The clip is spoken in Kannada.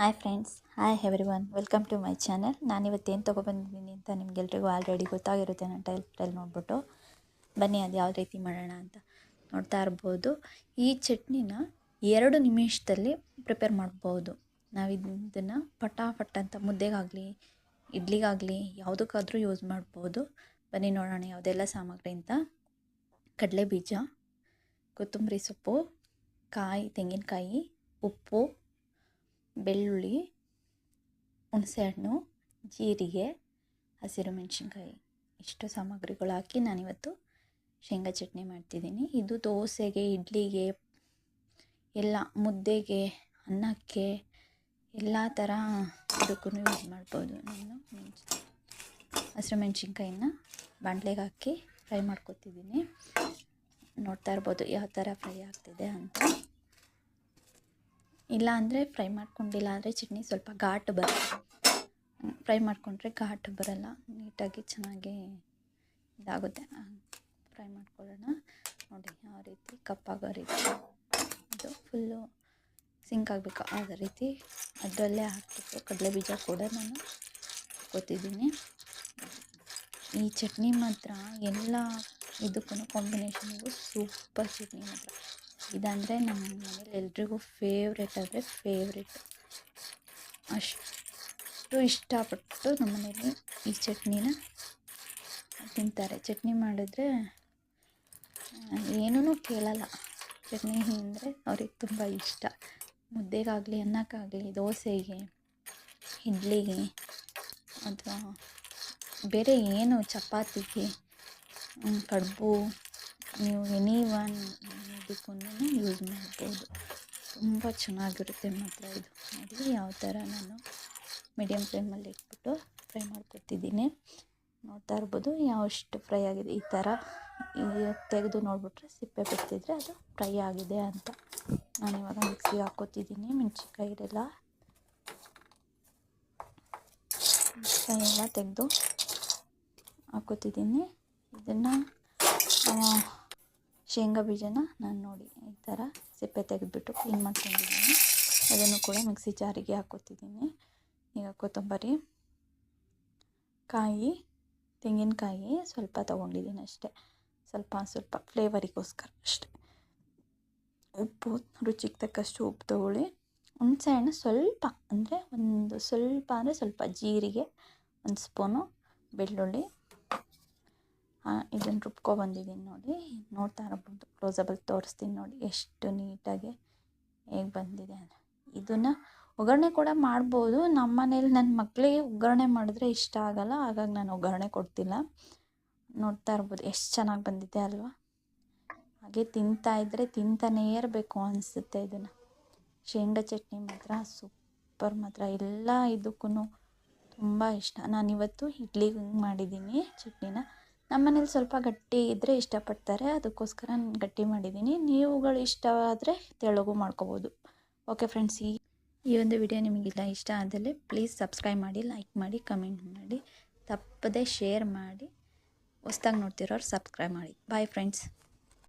Hi friends, hi everyone welcome to my channel. ನಾನಿವತ್ತು ಏನು ತೊಗೊಬಂದಿದ್ದೀನಿ ಅಂತ ನಿಮಗೆಲ್ರಿಗೂ ಆಲ್ರೆಡಿ ಗೊತ್ತಾಗಿರುತ್ತೆ ನನ್ನ ಟೈಲ್ ನೋಡ್ಬಿಟ್ಟು. ಬನ್ನಿ, ಅದು ಯಾವ ರೀತಿ ಮಾಡೋಣ ಅಂತ ನೋಡ್ತಾ ಇರ್ಬೋದು. ಈ ಚಟ್ನಿನ ಎರಡು ನಿಮಿಷದಲ್ಲಿ ಪ್ರಿಪೇರ್ ಮಾಡ್ಬೋದು. ನಾವು ಇದನ್ನು ಪಟಾಫಟ್ ಅಂತ ಮುದ್ದೆಗಾಗಲಿ, ಇಡ್ಲಿಗಾಗಲಿ ಯಾವುದಕ್ಕಾದರೂ ಯೂಸ್ ಮಾಡ್ಬೋದು. ಬನ್ನಿ ನೋಡೋಣ ಯಾವುದೆಲ್ಲ ಸಾಮಗ್ರಿ ಅಂತ. ಕಡಲೆ ಬೀಜ ಕೊತ್ತಂಬರಿ ಸೊಪ್ಪು, ಕಾಯಿ, ತೆಂಗಿನಕಾಯಿ, ಉಪ್ಪು ಬೆಳ್ಳುಳ್ಳಿ, ಹುಣಸೆಹಣ್ಣು, ಜೀರಿಗೆ, ಹಸಿರು ಮೆಣಸಿನ್ಕಾಯಿ. ಇಷ್ಟು ಸಾಮಗ್ರಿಗಳು ಹಾಕಿ ನಾನಿವತ್ತು ಶೇಂಗಾ ಚಟ್ನಿ ಮಾಡ್ತಿದ್ದೀನಿ. ಇದು ದೋಸೆಗೆ, ಇಡ್ಲಿಗೆ, ಎಲ್ಲ ಮುದ್ದೆಗೆ, ಅನ್ನಕ್ಕೆ, ಎಲ್ಲ ಥರ ಇದಕ್ಕೂ ಯೂಸ್ ಮಾಡ್ಬೋದು ನಾನು. ಹಸಿರು ಮೆಣಸಿನ್ಕಾಯಿನ ಬಾಂಡ್ಲೆಗೆ ಹಾಕಿ ಫ್ರೈ ಮಾಡ್ಕೊತಿದ್ದೀನಿ. ನೋಡ್ತಾ ಇರ್ಬೋದು ಯಾವ ಥರ ಫ್ರೈ ಆಗ್ತಿದೆ ಅಂತ. ಇಲ್ಲ ಅಂದರೆ ಫ್ರೈ ಮಾಡ್ಕೊಂಡಿಲ್ಲ ಅಂದರೆ ಚಟ್ನಿ ಸ್ವಲ್ಪ ಘಾಟು ಬರಲ್ಲ ಫ್ರೈ ಮಾಡಿಕೊಂಡ್ರೆ ಘಾಟು ಬರಲ್ಲ. ನೀಟಾಗಿ ಚೆನ್ನಾಗಿ ಇದಾಗುತ್ತೆ. ಫ್ರೈ ಮಾಡ್ಕೊಳ್ಳೋಣ. ನೋಡಿ ಯಾವ ರೀತಿ ಕಪ್ಪಾಗೋ ರೀತಿ. ಇದು ಫುಲ್ಲು ಸಿಂಕ್ ಆಗಬೇಕು. ಅದೇ ರೀತಿ ಅದರಲ್ಲೇ ಹಾಕಿಬಿಟ್ಟು ಕಡಲೆ ಬೀಜ ಕೂಡ ನಾನು ಹಾಕೋತಿದ್ದೀನಿ. ಈ ಚಟ್ನಿ ಮಾತ್ರ ಎಲ್ಲ ಇದಕ್ಕೂ ಕಾಂಬಿನೇಷನ್ಗೂ ಸೂಪರ್ ಚಟ್ನಿ ಮಾತ್ರ. ಇದಂದರೆ ನಮ್ಮ ಮನೇಲಿ ಎಲ್ರಿಗೂ ಫೇವ್ರೇಟ್ ಅಂದರೆ ಫೇವ್ರೇಟ್ ಅಷ್ಟು ಇಷ್ಟಪಟ್ಟು ನಮ್ಮ ಮನೇಲಿ ಈ ಚಟ್ನಿನ ತಿಂತಾರೆ. ಚಟ್ನಿ ಮಾಡಿದ್ರೆ ಏನೂ ಕೇಳಲ್ಲ. ಚಟ್ನಿ ಅಂದರೆ ಅವ್ರಿಗೆ ತುಂಬ ಇಷ್ಟ. ಮುದ್ದೆಗಾಗಲಿ, ಅನ್ನಕ್ಕಾಗಲಿ, ದೋಸೆಗೆ, ಇಡ್ಲಿಗೆ, ಅಥವಾ ಬೇರೆ ಏನು, ಚಪಾತಿಗೆ ಕಡುಬು, ನೀವು ಎನಿ ಒನ್ ಇದಕ್ಕೂ ಯೂಸ್ ಮಾಡ್ಬೋದು. ತುಂಬ ಚೆನ್ನಾಗಿರುತ್ತೆ ಮಾತ್ರ ಇದು ನೋಡಿ ಯಾವ ಥರ ನಾನು ಮೀಡಿಯಮ್ ಫ್ಲೇಮಲ್ಲಿ ಇಟ್ಬಿಟ್ಟು ಫ್ರೈ ಮಾಡ್ಕೊತಿದ್ದೀನಿ. ನೋಡ್ತಾ ಇರ್ಬೋದು ಯಾವಷ್ಟು ಫ್ರೈ ಆಗಿದೆ. ಈ ಥರ ತೆಗೆದು ನೋಡಿಬಿಟ್ರೆ ಸಿಪ್ಪೆ ಬಿಡ್ತಿದ್ರೆ ಅದು ಫ್ರೈ ಆಗಿದೆ ಅಂತ ನಾನು ಇವಾಗ ಮಿಕ್ಸಿಗೆ ಹಾಕೋತಿದ್ದೀನಿ. ಮೆಣಸಿನ್ಕಾಯಿ, ಇರಲ್ಲ. ಮೆಣಸಿನ್ಕಾಯಿ ಎಲ್ಲ ತೆಗೆದು ಹಾಕೋತಿದ್ದೀನಿ. ಇದನ್ನು ಶೇಂಗಾ ಬೀಜನ ನಾನು ನೋಡಿ ಈ ಥರ ಸಿಪ್ಪೆ ತೆಗೆದುಬಿಟ್ಟು ಕ್ಲೀನ್ ಮಾಡ್ಕೊಂಡಿದ್ದೀನಿ. ಅದನ್ನು ಕೂಡ ಮಿಕ್ಸಿ ಜಾರಿಗೆ ಹಾಕೋತಿದ್ದೀನಿ ಈಗ ಕೊತ್ತಂಬರಿ, ಕಾಯಿ, ತೆಂಗಿನಕಾಯಿ ಸ್ವಲ್ಪ ತೊಗೊಂಡಿದ್ದೀನಿ ಅಷ್ಟೇ. ಸ್ವಲ್ಪ ಸ್ವಲ್ಪ ಫ್ಲೇವರಿಗೋಸ್ಕರ ಅಷ್ಟೆ. ಉಪ್ಪು, ರುಚಿಗೆ ತಕ್ಕಷ್ಟು ಉಪ್ಪು ತೊಗೊಳ್ಳಿ. ಹುಣಸೆಹಣ್ಣು ಸ್ವಲ್ಪ ಅಂದರೆ ಒಂದು ಸ್ವಲ್ಪ ಅಂದರೆ ಸ್ವಲ್ಪ ಜೀರಿಗೆ, ಒಂದು ಸ್ಪೂನು, ಬೆಳ್ಳುಳ್ಳಿ ಇದನ್ನು ರುಬ್ಕೊಬಂದಿದ್ದೀನಿ ನೋಡಿ. ನೋಡ್ತಾ ಇರ್ಬೋದು. ಕ್ಲೋಸಬಲ್ ತೋರಿಸ್ತೀನಿ ನೋಡಿ ಎಷ್ಟು ನೀಟಾಗಿ ಹೇಗೆ ಬಂದಿದೆ ಅಂದರೆ ಇದನ್ನು ಒಗ್ಗರಣೆ ಕೂಡ ಮಾಡ್ಬೋದು. ನಮ್ಮ ಮನೇಲಿ ನನ್ನ ಮಕ್ಕಳಿಗೆ ಒಗ್ಗರಣೆ ಮಾಡಿದ್ರೆ ಇಷ್ಟ ಆಗೋಲ್ಲ. ಹಾಗಾಗಿ ನಾನು ಒಗ್ಗರಣೆ ಕೊಡ್ತಿಲ್ಲ. ನೋಡ್ತಾ ಇರ್ಬೋದು ಎಷ್ಟು ಚೆನ್ನಾಗಿ ಬಂದಿದೆ ಅಲ್ವಾ? ಹಾಗೆ ತಿಂತಾಯಿದ್ರೆ ತಿಂತಾನೇ ಇರಬೇಕು ಅನಿಸುತ್ತೆ ಇದನ್ನು. ಶೇಂಗಾ ಚಟ್ನಿ ಮಾತ್ರ ಸೂಪರ್ ಮಾತ್ರ. ಎಲ್ಲ ಇದಕ್ಕೂ ತುಂಬ ಇಷ್ಟ. ನಾನಿವತ್ತು ಇಡ್ಲಿಗೆ ಮಾಡಿದ್ದೀನಿ ಚಟ್ನಿನ. ನಮ್ಮ ಮನೇಲಿ ಸ್ವಲ್ಪ ಗಟ್ಟಿ ಇದ್ದರೆ ಇಷ್ಟಪಡ್ತಾರೆ. ಅದಕ್ಕೋಸ್ಕರ ನಾನು ಗಟ್ಟಿ ಮಾಡಿದ್ದೀನಿ ನೀವುಗಳು ಇಷ್ಟ ಆದರೆ ತೆಳ್ಳಗೂ ಮಾಡ್ಕೋಬೋದು. ಓಕೆ ಫ್ರೆಂಡ್ಸ್, ಈ ಈ ಒಂದು ವಿಡಿಯೋ ನಿಮಗಿಲ್ಲ ಇಷ್ಟ ಆದಲ್ಲಿ ಪ್ಲೀಸ್ ಸಬ್ಸ್ಕ್ರೈಬ್ ಮಾಡಿ, ಲೈಕ್ ಮಾಡಿ, ಕಮೆಂಟ್ ಮಾಡಿ, ತಪ್ಪದೆ ಶೇರ್ ಮಾಡಿ. ಹೊಸ್ದಾಗಿ ನೋಡ್ತಿರೋರು ಸಬ್ಸ್ಕ್ರೈಬ್ ಮಾಡಿ. Bye friends.